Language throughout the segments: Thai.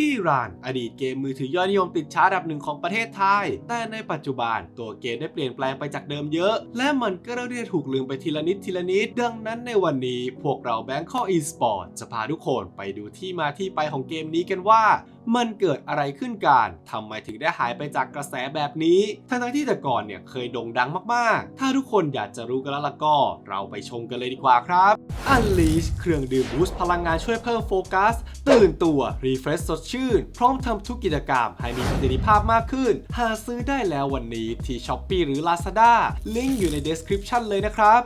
กี้รันอดีตเกมมือถือยอดนิยมติดชาร์ตอันดับหนึ่งของประเทศไทย แต่ในปัจจุบันตัวเกมได้เปลี่ยนแปลงไปจากเดิมเยอะ และมันก็เริ่มที่จะถูกลืมไปทีละนิดทีละนิด ดังนั้นในวันนี้พวกเราแบงค์ข้ออีสปอร์ตจะพาทุกคนไปดูที่มาที่ไปของเกมนี้กันว่า มันเกิดอะไรขึ้นกันทำไมถึงได้หายไปจากกระแสแบบนี้ ทั้งที่แต่ก่อนเนี่ยเคยโด่งดังมากๆ ถ้าทุกคนอยากจะรู้กันแล้วล่ะก็ เราไปชมกันเลยดีกว่าครับ Unleash เครื่องดื่มบูสต์พลังงานช่วยเพิ่มโฟกัส ตื่นตัว รีเฟรชสดชื่น พร้อมทำทุกกิจกรรมให้มีประสิทธิภาพมากขึ้น หาซื้อได้แล้ววันนี้ที่ Shopee หรือ Lazada ลิงก์อยู่ใน description เลยนะครับ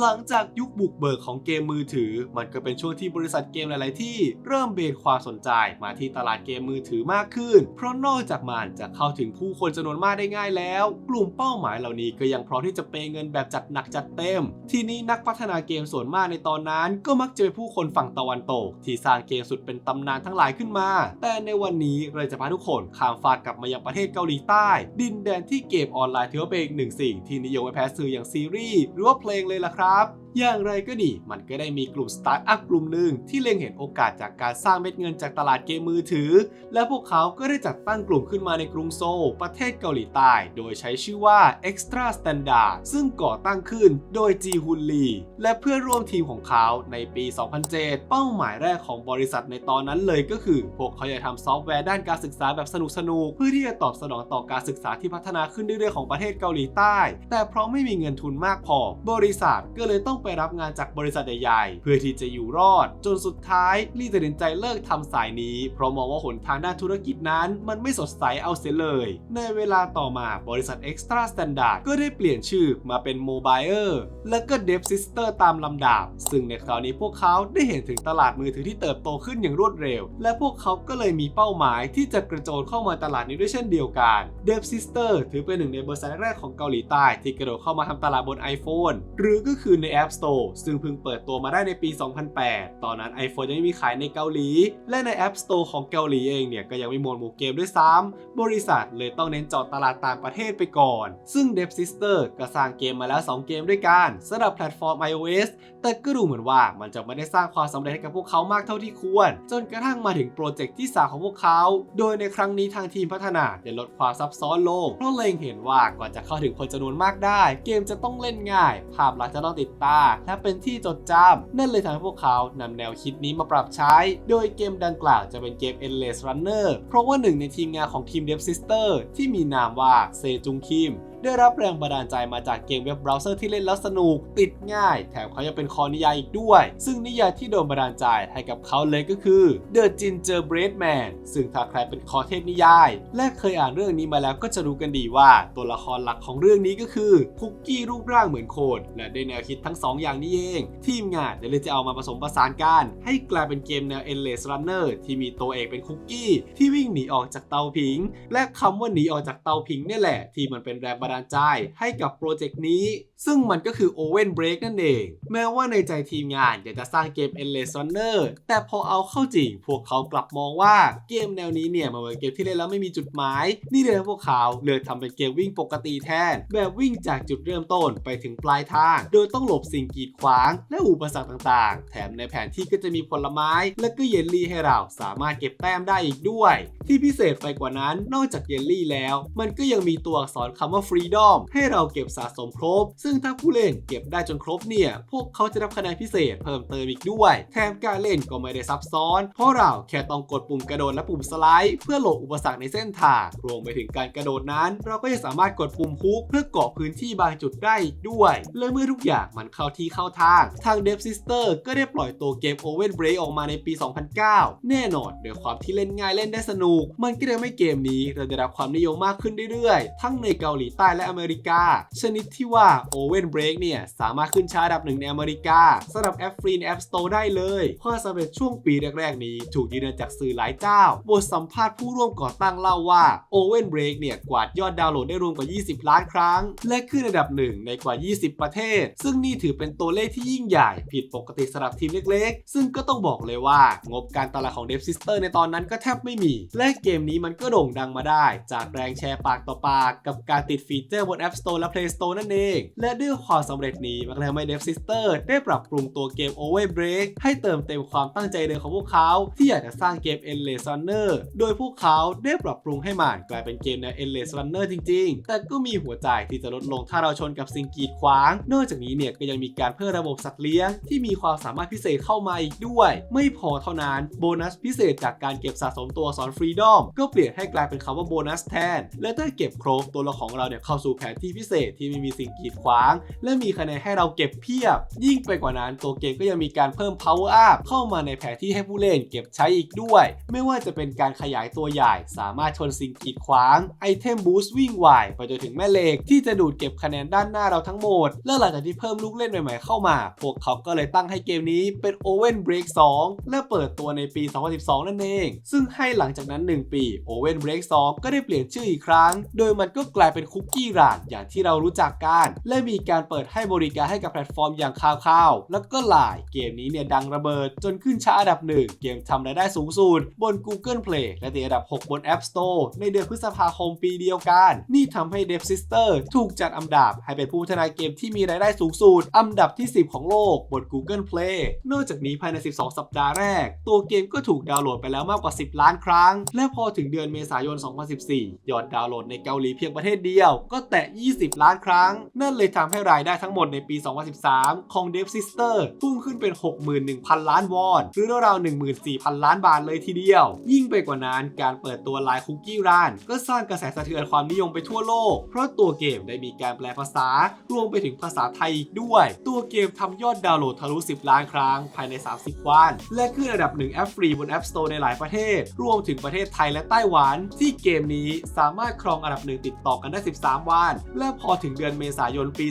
หลังจากยุคบุกเบิกของเกมมือถือ มันก็เป็นช่วงที่บริษัทเกมหลาย ๆ ที่เริ่มเบนความสนใจมาที่ตลาดเกมมือถือมากขึ้น เพราะนอกจากมันจะเข้าถึงผู้คนจำนวนมากได้ง่ายแล้ว กลุ่มเป้าหมายเหล่านี้ก็ยังพร้อมที่จะเปย์เงินแบบจัดหนักจัดเต็ม ทีนี้นักพัฒนาเกมส่วนมากในตอนนั้น ก็มักจะเป็นผู้คนฝั่งตะวันตก ที่สร้างเกมสุดเป็นตำนานทั้งหลายขึ้นมา แต่ในวันนี้เราจะพาทุกคนข้ามฟากกลับมายังประเทศเกาหลีใต้ ดินแดนที่เกมออนไลน์ถือว่าเป็นอีกหนึ่งสิ่งที่นิยมไม่แพ้สื่ออย่างซีรีส์หรือว่าเพลงเลยล่ะครับอย่างไรก็ดี มันก็ได้มีกลุ่มสตาร์ทอัพกลุ่มหนึ่งที่เล็งเห็นโอกาสจากการสร้างเม็ดเงินจากตลาดเกมมือถือ และพวกเขาก็ได้จัดตั้งกลุ่มขึ้นมาในกรุงโซลประเทศเกาหลีใต้ โดยใช้ชื่อว่า Extra Standard ซึ่งก่อตั้งขึ้นโดยจีฮุนลีและเพื่อนร่วมทีมของเขาในปี 2007 เป้าหมายแรกของบริษัทในตอนนั้นเลยก็คือ พวกเขาจะทำซอฟต์แวร์ด้านการศึกษาแบบสนุกๆเพื่อที่จะตอบสนองต่อการศึกษาที่พัฒนาขึ้นเรื่อยๆของประเทศเกาหลีใต้ แต่เพราะไม่มีเงินทุนมากพอ บริษัทก็เลยต้องไปรับงานจากบริษัทใหญ่ๆ เพื่อที่จะอยู่รอด จนสุดท้ายลี่ตัดสินใจเลิกทำสายนี้ เพราะมองว่าหนทางด้านธุรกิจนั้นมันไม่สดใสเอาเสียเลย ในเวลาต่อมาบริษัท Extra Standard ก็ได้เปลี่ยนชื่อมาเป็น Mobile และก็ Dev Sister ตามลำดับ ซึ่งในคราวนี้พวกเขาได้เห็นถึงตลาดมือถือที่เติบโตขึ้นอย่างรวดเร็ว และพวกเขาก็เลยมีเป้าหมายที่จะกระโจนเข้ามาตลาดนี้ด้วยเช่นเดียวกัน Dev Sister ถือเป็นหนึ่งในบริษัทแรกของเกาหลีใต้ที่กระโดดเข้ามาทำตลาดบน iPhone หรือก็คือในแอ App Store ซึ่งเพิ่งเปิดตัวมาได้ในปี 2008 ตอนนั้น iPhone ยังไม่มีขายในเกาหลี และใน App Store ของเกาหลีเองเนี่ยก็ยังไม่มดหมู่เกมด้วยซ้ำบริษัทเลยต้องเน้นเจาะตลาดต่างประเทศไปก่อน ซึ่ง Dev Sister ก็สร้างเกมมาแล้ว 2 เกมด้วยกันสำหรับแพลตฟอร์ม iOS แต่ก็ดูเหมือนว่ามันจะไม่ได้สร้างความสำเร็จให้กับพวกเขามากเท่าที่ควร จนกระทั่งมาถึงโปรเจกต์ที่สาของพวกเขา โดยในครั้งนี้ทางทีมพัฒนาได้ลดความซับซ้อนลงเพราะเล็งเห็นว่าก่อนจะเข้าถึงคนจำนวนมากได้ เกมจะต้องเล่นง่าย ภาพลักษณ์จะต้องติดตาและเป็นที่จดจำนั่นเลยทำให้พวกเขานำแนวคิดนี้มาปรับใช้ โดยเกมดังกล่าวจะเป็นเกม Endless Runner เพราะว่าหนึ่งในทีมงานของทีม Dev Sister ที่มีนามว่าเซจุงคิม ได้รับแรงบันดาลใจมาจากเกมเว็บเบราว์เซอร์ที่เล่นแล้วสนุก ติดง่าย แถมเขายังเป็นคอนิยายอีกด้วย ซึ่งนิยายที่โดนบันดาลใจให้กับเขาเลยก็คือ The Gingerbread Man ซึ่งถ้าใครเป็นคอเทพนิยาย และเคยอ่านเรื่องนี้มาแล้วก็จะรู้กันดีว่าตัวละครหลักของเรื่องนี้ก็คือคุกกี้รูปร่างเหมือนโคนและด้แนวคิดทั้งสองอย่างนี้เอง ทีมงานเลยจะเอามาผสมผสานกันให้กลายเป็นเกมแนว Endless Runner ที่มีตัวเอกเป็นคุกกี้ที่วิ่งหนีออกจากเตาผิง และคำว่าหนีออกจากเตาผิงเนี่ยแหละ ที่มันเป็นแรงบันดาลใจให้กับโปรเจกต์นี้ ซึ่งมันก็คือ Oven Break นั่นเอง แม้ว่าในใจทีมงานอยากจะสร้างเกม Endless Runner แต่พอเอาเข้าจริง พวกเขากลับมองว่าเกมแนวนี้เนี่ยมันเป็นเกมที่เล่นแล้วไม่มีจุดหมาย นี่เลยพวกเขาเลือกทำเป็นเกมวิ่งปกติแทน แบบวิ่งจากจุดเริ่มต้นไปถึงปลายทาง โดยต้องหลบสิ่งกีดขวาง และอุปสรรคต่างๆ แถมในแผนที่ก็จะมีผลไม้ และก็เยลลี่ให้เราสามารถเก็บแต้มได้อีกด้วย ที่พิเศษไปกว่านั้นนอกจากเยลลี่แล้ว มันก็ยังมีตัวอักษรคำว่า freedom ให้เราเก็บสะสมครบซึ่งถ้าผู้เล่นเก็บได้จนครบเนี่ย พวกเขาจะรับคะแนนพิเศษเพิ่มเติมอีกด้วย แถมการเล่นก็ไม่ได้ซับซ้อน เพราะเราแค่ต้องกดปุ่มกระโดดและปุ่มสไลด์เพื่อหลบอุปสรรคในเส้นทาง รวมไปถึงการกระโดดนั้น เราก็จะสามารถกดปุ่มฮุกเพื่อเกาะพื้นที่บางจุดได้อีกด้วย และเมื่อทุกอย่างมันเข้าที่เข้าทาง ทาง Dev Sister ก็ได้ปล่อยตัวเกม Oven Break ออกมาในปี 2009 แน่นอนด้วยความที่เล่นง่ายเล่นได้สนุก มันก็เลยไม่เกมนี้เราได้รับความนิยมมากขึ้นเรื่อยๆ ทั้งในเกาหลีใต้และอเมริกา ชนิดที่ว่า Oven Break เนี่ยสามารถขึ้นชาร์ตอันดับหนึ่งในอเมริกาสำหรับแอปฟรีใน App Store ได้เลยความสำเร็จช่วงปีแรกๆ นี้ถูกยืนยันจากสื่อหลายเจ้า บทสัมภาษณ์ผู้ร่วมก่อตั้งเล่าว่า Oven Break เนี่ยกวาดยอดดาวน์โหลดได้รวมกว่า 20 ล้านครั้ง และขึ้นอันดับหนึ่งในกว่า 20 ประเทศ ซึ่งนี่ถือเป็นตัวเลขที่ยิ่งใหญ่ ผิดปกติสำหรับทีมเล็กๆ ซึ่งก็ต้องบอกเลยว่า งบการตลาดของ Dev Sister ในตอนนั้นก็แทบไม่มี และเกมนี้มันก็โด่งดังมาได้ จากแรงแชร์ปากต่อปาก กับการติดฟีเจอร์บน App Store และ Play Store นั่นเอง และและด้วยความสำเร็จนี้มันก็เลยทำให้ Dev Sister ได้ปรับปรุงตัวเกม Overbreak ให้เติมเต็มความตั้งใจเดิมของพวกเขา ที่อยากจะสร้างเกม Endless Runner โดยพวกเขาได้ปรับปรุงให้มันกลายเป็นเกมแนว Endless Runner จริง ๆ แต่ก็มีหัวใจที่จะลดลงถ้าเราชนกับสิ่งกีดขวาง นอกจากนี้เนี่ยก็ยังมีการเพิ่มระบบสัตว์เลี้ยง ที่มีความสามารถพิเศษเข้ามาอีกด้วย ไม่พอเท่านั้นโบนัสพิเศษจากการเก็บสะสมตัวอักษร Freedom ก็เปลี่ยนให้กลายเป็นคำว่าโบนัสแทน และถ้าเก็บครบตัวละครของเราเนี่ยเข้าสู่แผนที่พิเศษที่ไม่มีสิ่งกีดขวางและมีคะแนนให้เราเก็บเพียบ ยิ่งไปกว่านั้นตัวเกมก็ยังมีการเพิ่ม power up เข้ามาในแผนที่ให้ผู้เล่นเก็บใช้อีกด้วย ไม่ว่าจะเป็นการขยายตัวใหญ่ สามารถชนสิ่งกีดขวางไอเทมบูสต์วิ่งไวไปจนถึงแม่เหล็กที่จะดูดเก็บคะแนนด้านหน้าเราทั้งหมด และหลังจากที่เพิ่มลูกเล่นใหม่ๆเข้ามา พวกเขาก็เลยตั้งให้เกมนี้เป็น Owen Break 2 และเปิดตัวในปี 2012 นั่นเอง ซึ่งให้หลังจากนั้น 1 ปี Owen Break 2 ก็ได้เปลี่ยนชื่ออีกครั้ง โดยมันก็กลายเป็นคุกกี้รานอย่างที่เรารู้จักกัน และมีการเปิดให้บริการให้กับแพลตฟอร์มอย่างข่าวข่าวๆแล้วก็ไลน์เกมนี้เนี่ยดังระเบิดจนขึ้นชาร์ตอันดับหนึ่งเกมทำรายได้สูงสุดบน Google Play และติดอันดับ 6 บน App Store ในเดือนพฤษภาคมปีเดียวกัน นี่ทำให้ Dev Sister ถูกจัดอันดับ ให้เป็นผู้พัฒนาเกมที่มีรายได้สูงสุดอันดับที่ 10 ของโลกบน Google Play นอกจากนี้ภายใน 12 สัปดาห์แรก ตัวเกมก็ถูกดาวน์โหลดไปแล้วมากกว่า 10 ล้านครั้ง และพอถึงเดือนเมษายน 2014 ยอดดาวน์โหลดในเกาหลีเพียงประเทศเดียว ก็แตะ 20 ล้านครั้ง นั่นเลยททำให้รายได้ทั้งหมดในปี 2013 ของ Dev Sister พุ่งขึ้นเป็น 61,000 ล้านวอนหรือราวๆ14,000 ล้านบาทเลยทีเดียว ยิ่งไปกว่านั้นการเปิดตัวไลน์คุกกี้ร้าน ก็สร้างกระแสสะเทือนความนิยมไปทั่วโลก เพราะตัวเกมได้มีการแปลภาษารวมไปถึงภาษาไทยอีกด้วย ตัวเกมทำยอดดาวน์โหลดทะลุ 10 ล้านครั้งภายใน 30 วัน และขึ้นอันดับหนึ่งแอปฟรีบน App Store ในหลายประเทศ รวมถึงประเทศไทยและไต้หวัน ที่เกมนี้สามารถครองอันดับหนึ่งติดต่อกันได้ 13 วัน และพอถึงเดือนเมษายนปี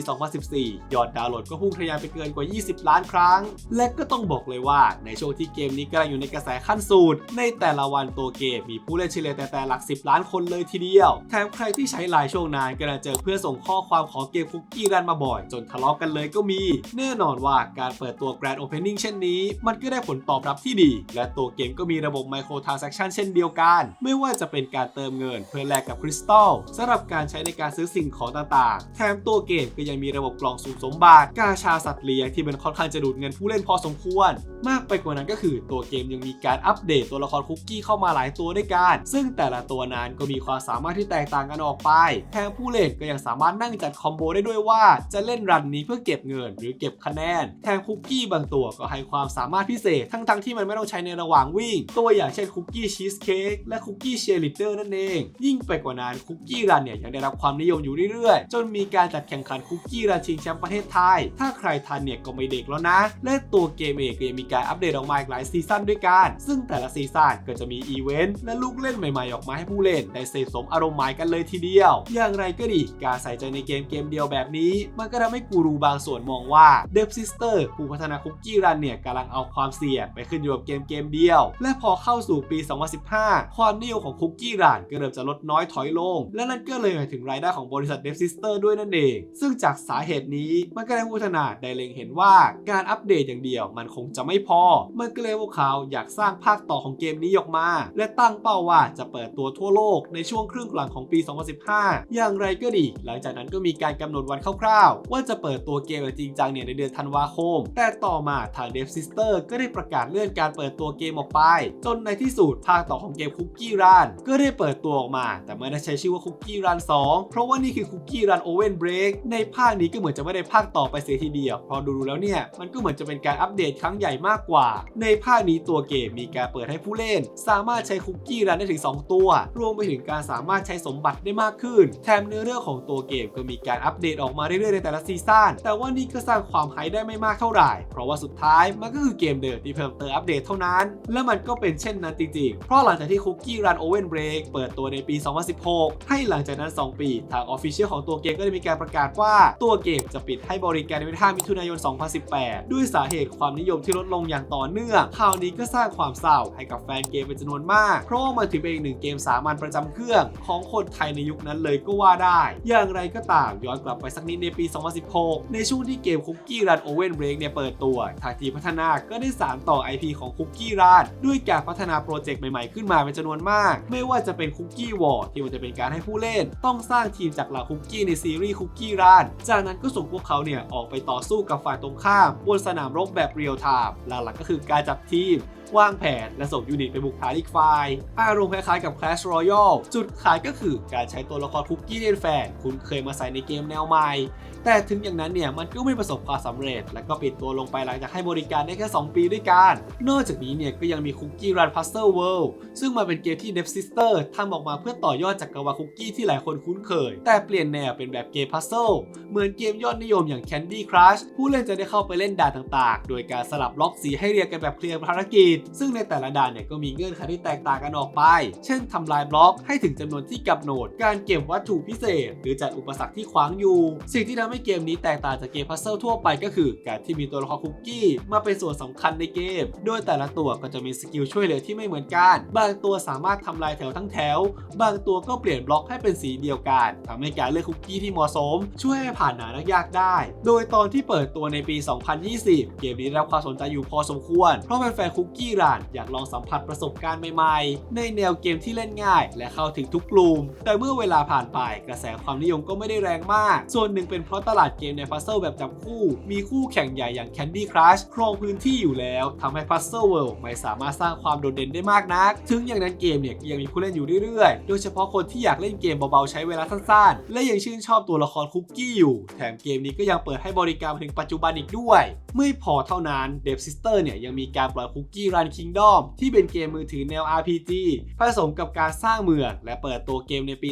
2014 ยอดดาวน์โหลดก็พุ่งทะยานไปเกินกว่า 20 ล้านครั้ง และก็ต้องบอกเลยว่าในช่วงที่เกมนี้กำลังอยู่ในกระแสขั้นสุดในแต่ละวันตัวเกมมีผู้เล่นเฉลี่ยแต่แต่หลัก 10 ล้านคนเลยทีเดียว แถมใครที่ใช้ไลน์ช่วงนานก็จะเจอเพื่อนส่งข้อความของเกมคุกกี้รันมาบ่อย จนทะเลาะกันเลยก็มี แน่นอนว่าการเปิดตัว Grand Opening เช่นนี้ มันก็ได้ผลตอบรับที่ดี และตัวเกมก็มีระบบ Microtransaction เช่นเดียวกัน ไม่ว่าจะเป็นการเติมเงินเพื่อแลกกับคริสตัลสำหรับการใช้ในการซื้อสิ่งของต่างๆ แถมตัวเกมก็ยังมีระบบกล่องสุ่มสมบัติกาชาสัตว์เลี้ยงที่มันค่อนข้างจะดูดเงินผู้เล่นพอสมควร มากไปกว่านั้นก็คือตัวเกมยังมีการอัปเดตตัวละครคุกกี้เข้ามาหลายตัวด้วยกัน ซึ่งแต่ละตัวนั้นก็มีความสามารถที่แตกต่างกันออกไปแถมผู้เล่นก็ยังสามารถนั่งจัดคอมโบได้ด้วยว่า จะเล่นรันนี้เพื่อเก็บเงินหรือเก็บคะแนนแถมคุกกี้บางตัวก็ให้ความสามารถพิเศษ ทั้งๆที่มันไม่ต้องใช้ในระหว่างวิ่ง ตัวอย่างเช่นคุกกี้ชีสเค้กและคุกกี้เชียร์ลิเตอร์นั่นเอง ยิ่งไปกว่านั้นคุกกี้รันเนี่ยยังได้รับความนิยมอยู่เรื่อยๆ จนมีการจัดแข่งขันคุกกี้รันชิงแชมป์ประเทศไทย ถ้าใครทันเนี่ยก็ไม่เด็กแล้วนะ และตัวเกมเองก็ยังมีการอัปเดตออกมาอีกหลายซีซั่นด้วยกัน ซึ่งแต่ละซีซั่นก็จะมีอีเวนต์และลูกเล่นใหม่ๆออกมาให้ผู้เล่นได้เสพสมอารมณ์หมายกันเลยทีเดียว อย่างไรก็ดีการใส่ใจในเกมเกมเดียวแบบนี้ มันก็ทำให้กูรูบางส่วนมองว่า Dev Sister ผู้พัฒนาคุกกี้รันเนี่ยกำลังเอาความเสี่ยงไปขึ้นอยู่กับเกมเกมเดียว และพอเข้าสู่ปี 2015 ความนิยมของคุกกี้รันก็เริ่มจะลดน้อยถอยลง และนั่นก็เลยหมายถึงรายได้ของบริษัท Dev Sister ด้วยนั่นเอง ซึ่งจากสาเหตุนี้มันก็ได้ผู้พัฒนาได้เล็งเห็นว่าการอัปเดตอย่างเดียวมันคงจะไม่พอ มันก็เลยพวกเขาอยากสร้างภาคต่อของเกมนี้ออกมา และตั้งเป้าว่าจะเปิดตัวทั่วโลกในช่วงครึ่งหลังของปี 2015 อย่างไรก็ดี หลังจากนั้นก็มีการกำหนดวันคร่าวๆ ว่าจะเปิดตัวเกมจริงจังเนี่ยในเดือนธันวาคม แต่ต่อมาทาง Dev Sister ก็ได้ประกาศเลื่อนการเปิดตัวเกมออกไป จนในที่สุดภาคต่อของเกม Cookie Run ก็ได้เปิดตัวออกมา แต่ไม่ได้ใช้ชื่อว่า Cookie Run 2เพราะว่านี่คือ Cookie Run Oven Break ในภาคนี้ก็เหมือนจะไม่ได้ภาคต่อไปเสียทีเดียวพอดูแล้วเนี่ยมันก็เหมือนจะเป็นการอัปเดตครั้งใหญ่มากกว่า ในภาคนี้ตัวเกมมีการเปิดให้ผู้เล่น สามารถใช้คุกกี้รันได้ถึง 2 ตัว รวมไปถึงการสามารถใช้สมบัติได้มากขึ้น แถมเนื้อเรื่องของตัวเกมก็มีการอัปเดตออกมาเรื่อยๆในแต่ละซีซั่นแต่ว่านี่ก็สร้างความไฮได้ไม่มากเท่าไหร่ เพราะว่าสุดท้ายมันก็คือเกมเดิมที่เพิ่มเติมอัปเดตเท่านั้น และมันก็เป็นเช่นนั้นจริงๆ เพราะหลังจากที่คุกกี้รันโอเวนเบรกเปิดตัวในปี 2016 ให้หลังจากนั้น 2 ปี ทางออฟฟิเชียลของตัวเกมก็ได้มีการประกาศว่าตัวเกมจะปิดให้บริการในวันที่5มิถุนายน 2018 ด้วยสาเหตุความนิยมที่ลดลงอย่างต่อเนื่องข่าวนี้ก็สร้างความเศร้าให้กับแฟนเกมเป็นจำนวนมาก เพราะว่ามันถือเป็นอีกหนึ่งเกมสามัญประจำเครื่องของคนไทยในยุคนั้นเลยก็ว่าได้ อย่างไรก็ตามย้อนกลับไปสักนิดในปี 2016 ในช่วงที่เกมคุกกี้รันโอเวนเบรกเนี่ยเปิดตัวทางทีพัฒนาก็ได้สานต่อ IP ของคุกกี้รันด้วยการพัฒนาโปรเจกต์ใหม่ๆขึ้นมาเป็นจำนวนมาก ไม่ว่าจะเป็นคุกกี้วอร์ที่มันจะเป็นการให้ผู้เล่น ต้องสร้างทีมจากเหล่าคุกกี้ในซีรีส์คุกกี้รันจากนั้นก็ส่งพวกเขาเนี่ยออกไปต่อสู้กับฝ่ายตรงข้ามบนสนามรบแบบเรียลไทม์หลักๆก็คือการจัดทีมวางแผนและส่งยูนิตไปบุกฐานอีกฝ่ายอารมณ์คล้ายๆกับ Clash Royale จุดขายก็คือการใช้ตัวละครคุกกี้เล่นแฟน คุณเคยมาใส่ในเกมแนวใหม่ แต่ถึงอย่างนั้นเนี่ย มันก็ไม่ประสบความสำเร็จ และก็ปิดตัวลงไปหลังจากให้บริการได้แค่ 2 ปีด้วยกัน นอกจากนี้เนี่ย ก็ยังมีคุกกี้รันพัซเซิลเวิลด์ซึ่งมันเป็นเกมที่ Dev Sister ทำออกมาเพื่อต่อยอดจากกรวาคุกกี้ที่หลายคนคุ้นเคย แต่เปลี่ยนแนวเป็นแบบเกมพัซเซิลเหมือนเกมยอดนิยมอย่าง Candy Crush ผู้เล่นจะได้เข้าไปเล่นด่านต่างๆ โดยการสลับล็อกสีให้เรียงกันแบบเคลียร์ภารกิจ ซึ่งในแต่ละด่านเนี่ยก็มีเงื่อนไขที่แตกต่างกันออกไป เช่นทำลายบล็อกให้ถึงจำนวนที่กำหนด การเก็บวัตถุพิเศษ หรือจัดอุปสรรคที่ขวางอยู่ สิ่งที่ทำให้เกมนี้แตกต่างจากเกมพัซเซิลทั่วไปก็คือ การที่มีตัวละครคุกกี้มาเป็นส่วนสำคัญในเกม โดยแต่ละตัวก็จะมีสกิลช่วยเหลือที่ไม่เหมือนกัน บางตัวสามารถทำลายแถวทั้งแถว บางตัวก็เปลี่ยนบล็อกให้เป็นสีเดียวกันทำให้การเลือกคุกกี้ที่เหมาะสม ช่วยให้ผ่านด่านักยากได้ โดยตอนที่เปิดตัวในปี 2020 เกมนี้ได้รับความสนใจอยู่พอสมควร เพราะแฟนๆคุกกี้รันอยากลองสัมผัสประสบการณ์ใหม่ๆ ในแนวเกมที่เล่นง่าย และเข้าถึงทุกกลุ่ม แต่เมื่อเวลาผ่านไปกระแสความนิยมก็ไม่ได้แรงมาก ส่วนหนึ่งเป็นเพราะตลาดเกมในพัซเซิลแบบจับคู่ มีคู่แข่งใหญ่อย่าง Candy Crush ครองพื้นที่อยู่แล้วทำให้ Puzzle World ไม่สามารถสร้างความโดดเด่นได้มากนัก ถึงอย่างนั้นเกมเนี่ยยังมีผู้เล่นอยู่เรื่อยๆ โดยเฉพาะคนที่อยากเล่นเกมเบาๆใช้เวลาสั้นๆ และยังชื่นชอบตัวละครคุกกี้อยู่ แถมเกมนี้ก็ยังเปิดให้บริการถึงปัจจุบันอีกด้วย ไม่พอเท่านั้น Dev Sister เนี่ยยังมีการปล่อยคุกกี้ Run Kingdom ที่เป็นเกมมือถือแนว RPG ผสมกับการสร้างเมืองและเปิดตัวเกมในปี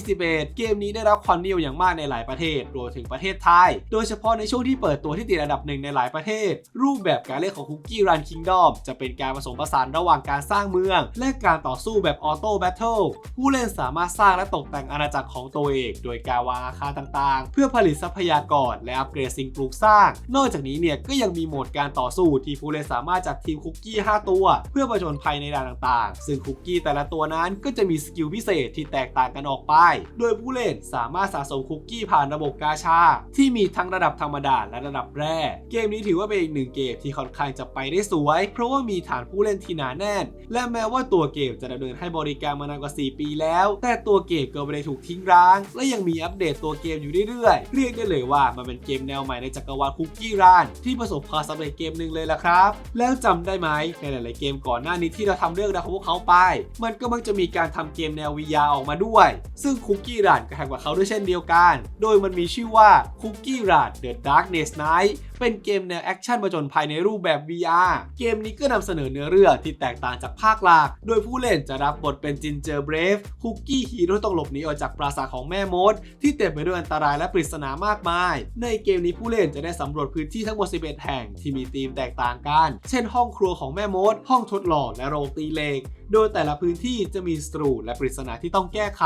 2021 เกมนี้ได้รับความนิยมอย่างมากในหลายประเทศรวมถึงประเทศไทย โดยเฉพาะในช่วงที่เปิดตัวที่ติดอันดับหนึ่งในหลายประเทศ รูปแบบการเล่นของ Cookie Run Kingdom จะเป็นการผสมผสานระหว่างการสร้างเมือง และการต่อสู้แบบออโต้แบทเทิลผู้เล่นสามารถสร้างและตกแต่งอาณาจักรของตัวเอง โดยการวางอาคารต่างๆเพื่อผลิตทรัพยากรและอัปเกรดสิ่งปลูกสร้าง นอกจากนี้เนี่ยก็ยังมีโหมดการต่อสู้ที่ผู้เล่นสามารถจัดทีมคุกกี้ 5 ตัว เพื่อประจนภัยในด่านต่างๆ ซึ่งคุกกี้แต่ละตัวนั้นก็จะมีสกิลพิเศษที่แตกต่างกันออกไป โดยผู้เล่นสามารถสะสมคุกกี้ผ่านระบบกาชา ที่มีทั้งระดับธรรมดาและระดับแร่เกมนี้ถือว่าเป็นอีกหนึ่งเกมที่ค่อนข้างจะไปได้สวย เพราะว่ามีฐานผู้เล่นที่หนาแน่น และแม้ว่าตัวเกมจะดำเนินให้บริการมานานกว่า 4 ปีแล้ว แต่ตัวเกมก็ไม่ได้ถูกทิ้งร้าง และยังมีอัปเดตตัวเกมอยู่เรื่อยๆ เรียกได้เลยว่ามันเป็นเกมแนวใหม่ในจักรวาลคุกกี้รันที่ประสบความสำเร็จเกมหนึ่งเลยล่ะครับ แล้วจำได้ไหมในหลายๆเกมก่อนหน้านี้ที่เราทำเรื่องราวของพวกเขาไป มันก็มักจะมีการทำเกมแนววิยาออกมาด้วย ซึ่งคุกกี้รันก็แข่งกับเขาด้วยเช่นเดียวกัน โดยมันมีชื่อว่าคุกกี้รันเดอะดาร์กเนสไนท์เป็นเกมแนวแอคชั่นผจญภัยในรูปแบบ VR เกมนี้ก็นำเสนอเนื้อเรื่องที่แตกต่างจากภาคหลัก โดยผู้เล่นจะรับบทเป็นจินเจอร์เบรฟคุกกี้ฮีโร่ต้องหลบหนีออกจากปราสาทของแม่มด ที่เต็มไปด้วยอันตรายและปริศนามากมาย ในเกมนี้ผู้เล่นจะได้สำรวจพื้นที่ทั้งหมด 11 แห่งที่มีธีมแตกต่างกัน เช่นห้องครัวของแม่มด ห้องทดลองและโรงตีเหล็ก โดยแต่ละพื้นที่จะมีสตรูและปริศนาที่ต้องแก้ไข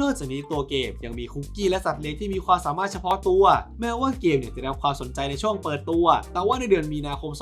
นอกจากนี้ตัวเกมยังมีคุกกี้และสัตว์เลี้ยงที่มีความสามารถเฉพาะตัว แม้ว่าเกมเนี่ยจะได้รับความสนใจในช่วงเปิดตัว แต่ว่าในเดือนมีนาคม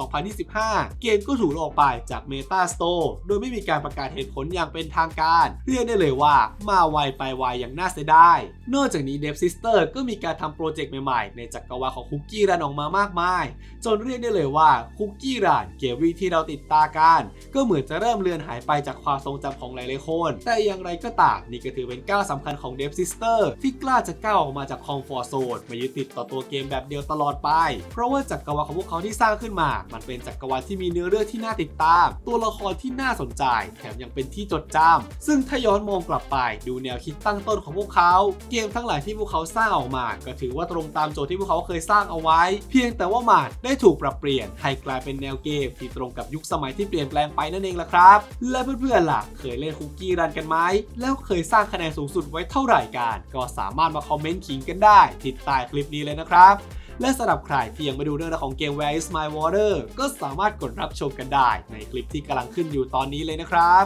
2025 เกมก็ถูกลออกไปจาก Meta Store โดยไม่มีการประกาศเหตุผลอย่างเป็นทางการ เรียกได้เลยว่ามาไวไปไวอย่างน่าเสียดาย นอกจากนี้ Dev Sister ก็มีการทำโปรเจกต์ใหม่ๆ ในจักรวาลของคุกกี้รันออกมามากมาย จนเรียกได้เลยว่าคุกกี้รันเกมวีที่เราติดตากันก็เหมือนจะเริ่มเลือนหายไปจากความทรงจำของหลายๆคน แต่อย่างไรก็ตามนี่ก็ถือเป็นก้าวสำคัญของ Dev Sister ที่กล้าจะก้าวออกมาจากคอมฟอร์ z โซนมายึดติดต่อตัวเกมแบบเดียวตลอดไป เพราะว่าจักรวาลของพวกเขาที่สร้างขึ้นมา มันเป็นจักรวาลที่มีเนื้อเรื่องที่น่าติดตาม ตัวละครที่น่าสนใจ แถมยังเป็นที่จดจำซึ่งถ้าย้อนมองกลับไป ดูแนวคิดตั้งต้นของพวกเขา เกมทั้งหลายที่พวกเขาสร้างออกมา ก็ถือว่าตรงตามโจทย์ที่พวกเขาเคยสร้างเอาไว้ เพียงแต่ว่ามันได้ถูกปรับเปลี่ยนให้กลายเป็นแนวเกมที่ตรงกับยุคสมัยที่เปลี่ยนแปลงไปนั่นเองล่ะครับ และเพื่อนๆล่ะ เคยเล่นคุกกี้รันกันไหม แล้วเคยสร้างคะแนนสูงสุดไว้เท่าไหร่กัน ก็สามารถมาคอมเมนต์ขิงกันได้ทิศใต้คลิปนี้เลยนะครับและสำหรับใครที่ยังไม่ดูเรื่องราวของเกม Where is my water ก็สามารถกดรับชมกันได้ในคลิปที่กำลังขึ้นอยู่ตอนนี้เลยนะครับ